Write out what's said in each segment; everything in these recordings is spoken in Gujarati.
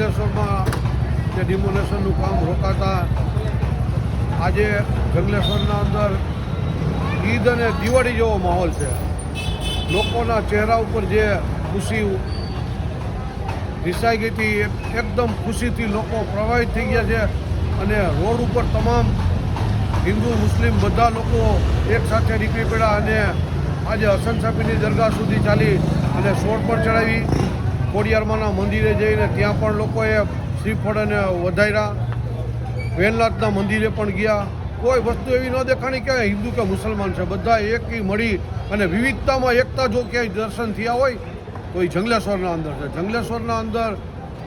જંગલેશ્વરમાં જે ડિમોલેશનનું કામ રોકાતા આજે જંગલેશ્વરના અંદર ઈદ અને દિવાળી જેવો માહોલ છે. લોકોના ચહેરા ઉપર જે ખુશી રિસાઈ ગઈ હતી, એકદમ ખુશીથી લોકો પ્રભાવિત થઈ ગયા છે અને રોડ ઉપર તમામ હિન્દુ, મુસ્લિમ બધા લોકો એકસાથે નીકળી પડ્યા અને આજે હસન સાપીની દરગાહ સુધી ચાલી અને સોડ પણ ચડાવી. ખોડિયારમાંના મંદિરે જઈને ત્યાં પણ લોકોએ શ્રીફળને વધાર્યા. વેલનાથના મંદિરે પણ ગયા. કોઈ વસ્તુ એવી ન દેખાણી કે હિન્દુ કે મુસલમાન છે. બધા એકી મળી અને વિવિધતામાં એકતા જો ક્યાંય દર્શન થયા હોય, તો એ જંગલેશ્વરના અંદર છે. જંગલેશ્વરના અંદર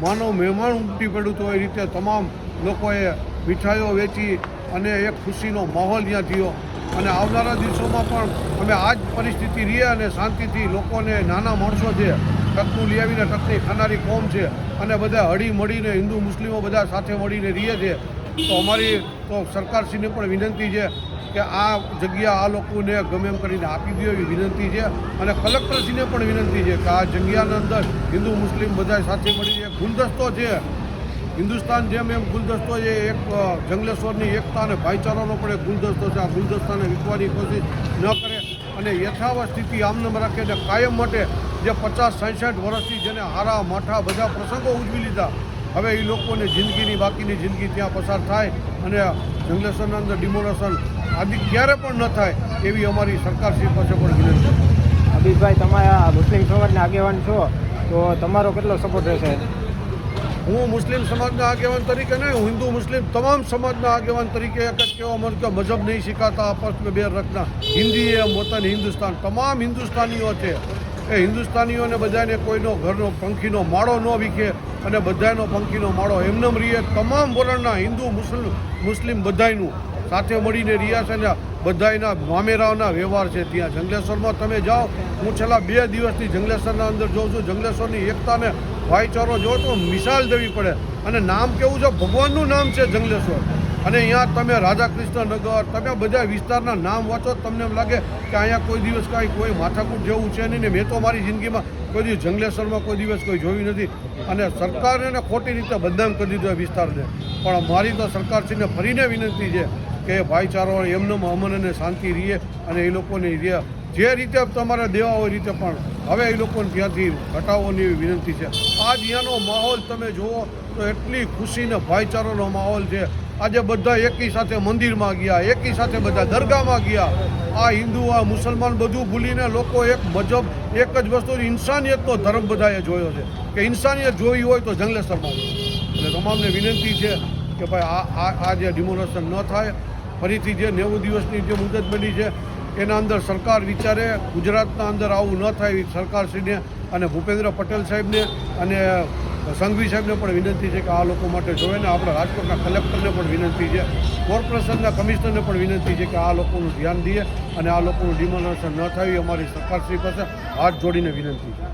માનવ મહેમાન ઉમટી પડ્યું તો એ રીતે તમામ લોકોએ મીઠાઈઓ વેચી અને એક ખુશીનો માહોલ ત્યાં થયો. અને આવનારા દિવસોમાં પણ અમે આ જ પરિસ્થિતિ રહીએ અને શાંતિથી લોકોને નાના માણસો છે ટકનું લઈ આવીને ખાનારી કોમ છે અને બધા હળી મળીને હિન્દુ મુસ્લિમો બધા સાથે મળીને રહીએ છે. તો અમારી તો સરકારશ્રીને પણ વિનંતી છે કે આ જગ્યા આ લોકોને ગમે એમ કરીને આપી દો એવી વિનંતી છે અને કલેક્ટરશ્રીને પણ વિનંતી છે કે આ જગ્યાના અંદર હિન્દુ મુસ્લિમ બધા સાથે મળીને ગુલદસ્તો છે. હિન્દુસ્તાન જેમ એમ ગુલદસ્તો છે એક જંગલેશ્વરની એકતા અને ભાઈચારાનો પણ એક ગુલદસ્તો છે. આ ગુલદસ્તાને વિકવાની કોશિશ ન કરે અને યથાવત સ્થિતિ આમનામ રાખે અને કાયમ માટે જે પચાસ સાઠ વર્ષથી જેને હારા માઠા બધા પ્રસંગો ઉજવી લીધા હવે એ લોકોને જિંદગીની બાકીની જિંદગી ત્યાં પસાર થાય અને જંગલેશ્વરના અંદર ડિમોલેશન આજે ક્યારે પણ ન થાય એવી અમારી સરકારશ્રી પાસે પણ વિનંતી છે. અભિષભાઈ તમે આ મુસ્લિમ સમાજના આગેવાન છો તો તમારો કેટલો સપોર્ટ રહેશે? હું મુસ્લિમ સમાજના આગેવાન તરીકે નહીં હું હિન્દુ મુસ્લિમ તમામ સમાજના આગેવાન તરીકે એક જ કહેવા માંગુ કે મજહબ નહીં શીખાતા આપસ મેં બેર રખના. હિન્દી એ વતન હિન્દુસ્તાન તમામ હિન્દુસ્તાનીઓ છે. એ હિન્દુસ્તાનીઓને બધાને કોઈનો ઘરનો પંખીનો માળો ન વીખે અને બધાનો પંખીનો માળો એમનેમ રહીએ તમામ વલણના હિન્દુ મુસ્લિમ મુસ્લિમ બધાયનું સાથે મળીને રહ્યા છે ને બધાયના મામેરાઓના વ્યવહાર છે ત્યાં. જંગલેશ્વરમાં તમે જાઓ, હું છેલ્લા બે દિવસથી જંગલેશ્વરના અંદર જોઉં છું. જંગલેશ્વરની એકતાને ભાઈચારો જોઉં તો મિસાલ દેવી પડે. અને નામ કેવું છે? ભગવાનનું નામ છે જંગલેશ્વર. અને અહીંયા તમે રાધાકૃષ્ણ નગર તમે બધા વિસ્તારના નામ વાંચો, તમને એમ લાગે કે અહીંયા કોઈ દિવસ કાંઈ કોઈ માથાકૂટ જેવું છે નહીં ને મેં તો મારી જિંદગીમાં કોઈ દિવસ જંગલેશ્વરમાં કોઈ દિવસ કોઈ જોયું નથી. અને સરકારને ખોટી રીતે બદનામ કરી દીધો વિસ્તારને. પણ મારી તો સરકારશ્રીને ફરીને વિનંતી છે કે ભાઈચારો એમને અમન અને શાંતિ રહીએ અને એ લોકોને રહે જે રીતે તમારે દેવા હોય રીતે પણ હવે એ લોકોને ત્યાંથી હટાવવાની એવી વિનંતી છે. આજ અહીંયાનો માહોલ તમે જુઓ તો એટલી ખુશીને ભાઈચારોનો માહોલ છે. આજે બધા એકી સાથે મંદિરમાં ગયા, એકી સાથે બધા દરગાહમાં ગયા. આ હિન્દુ, આ મુસલમાન બધું ભૂલીને લોકો એક મજબ, એક જ વસ્તુ ઇન્સાનિયતનો ધર્મ બધાએ જોયો છે. કે ઇન્સાનિયત જોઈ હોય તો જંગલેશ્વરમાં એટલે તમામને વિનંતી છે કે ભાઈ આ આ જે ડિમોલેશન ન થાય, ફરીથી જે નેવું દિવસની જે મુદત બની છે, એના અંદર સરકાર વિચારે, ગુજરાતના અંદર આવું ન થાય સરકારશ્રીને અને ભૂપેન્દ્ર પટેલ સાહેબને અને સંઘવી સાહેબને પણ વિનંતી છે કે આ લોકો માટે જોવે ને આપણા રાજકોટના કલેક્ટરને પણ વિનંતી છે. કોર્પોરેશનના કમિશનરને પણ વિનંતી છે કે આ લોકોનું ધ્યાન દઈએ અને આ લોકોનું ડિમોનેશન ન થાય અમારી સરકારશ્રી પાસે હાથ જોડીને વિનંતી છે.